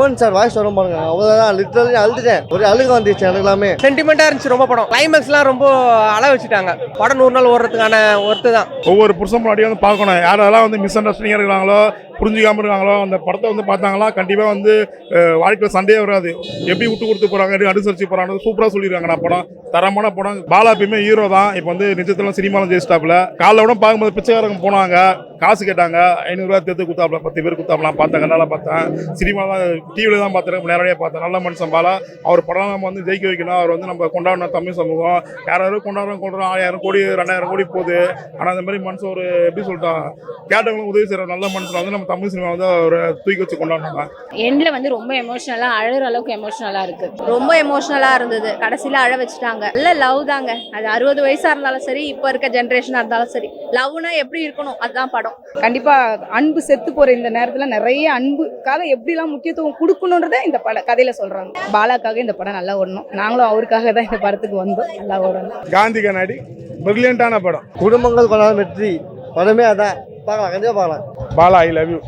Yuvan sir voice வரும் பாருங்க. அவ்வளோதான் லிட்டரலி அழுதுட்டேன். ஒரு அழுக வந்துச்சு எனக்கு எல்லாமே சென்டிமெண்ட்டாக இருந்துச்சு ரொம்ப படம். கிளைமேக்ஸ்லாம் ரொம்ப அழ வச்சுட்டாங்க. படம் நூறு நாள் ஓடுறதுக்கான ஒர்த்து தான். ஒவ்வொரு புருஷன் முன்னாடியும் வந்து பார்க்கணும். யாரெல்லாம் வந்து மிஸ் அண்டர்ஸ்டாண்டிங்காக இருக்கிறாங்களோ புரிஞ்சுக்காம இருக்காங்களோ அந்த படத்தை வந்து பார்த்தாங்களா கண்டிப்பாக வந்து வாழ்க்கையில் சண்டையே வராது. எப்படி விட்டு கொடுத்து போகிறாங்க எப்படி அனுசரிச்சு போகிறாங்க சூப்பராக சொல்லியிருக்காங்க நான் படம். தரமான படம். பாலா எப்பயுமே ஹீரோ தான். இப்போ வந்து நிஜத்தில் சினிமாவில் ஜெயிச்சிட்டாப்புல. காலைல விட பார்க்கும்போது பிச்சைக்காரங்க போனாங்க. காசு கேட்டாங்க ஐநூறுரூவா தேர்த்து குத்தாப்புல பத்து பேர் குத்தாப்பலாம் பார்த்தேன் கண்ணால பார்த்தேன். சினிமாவில் டிவியில் தான் பார்த்துருக்கேன் நேரடியாக பார்த்தேன். நல்ல மனுஷன் பாலா. அவர் படம் நம்ம வந்து ஜெயிக்க வைக்கணும். அவர் வந்து நம்ம கொண்டாடணும் தமிழ் சமூகம். யாராரும் கொண்டாடுறோம் கொண்டாடுறோம் ஆயிரம் கோடி ரெண்டாயிரம் கோடி போகுது. ஆனால் அந்த மாதிரி மனுஷன் ஒரு எப்படி சொல்லிட்டான் கேட்டவங்களுக்கு உதவி செய்கிற நல்ல மனுஷன். வந்து நம்ம தமிழ் சினிமா வந்து அவரை தூக்கி வச்சு கொண்டாடணும் எண்டில் வந்து ரொம்ப எமோஷ்னலாக அழுகிற அளவுக்கு எமோஷ்னலாக இருக்குது ரொம்ப எமோஷ்னலாக இருந்தது. கடைசியில் அழ வச்சுட்டாங்க. நல்ல லவ் தாங்க. அது அறுபது வயசாக இருந்தாலும் சரி இப்போ இருக்க ஜென்ரேஷனாக இருந்தாலும் சரி. லவ்னா எப்படி இருக்கணும்? அதுதான் படம். கண்டிப்பா அன்பு செத்து போற இந்த நேரத்துல நிறைய அன்புக்காக எப்படிலாம் முக்கியத்துவம் கொடுக்கணுன்றத இந்த பட கதையில சொல்றாங்க. பாலாக்காக இந்த படம் நல்லா ஓடணும். நாங்களும் அவருக்காக தான் இந்த படத்துக்கு வந்தோம். நல்லா ஓடணும். காந்தி கண்ணாடி பிரில்லியண்டான படம். குடும்பங்கள் கொண்டாடும் வெற்றி. படமே அதான். பார்க்கலாம். கண்டிப்பாக பார்க்கலாம். Bala I love you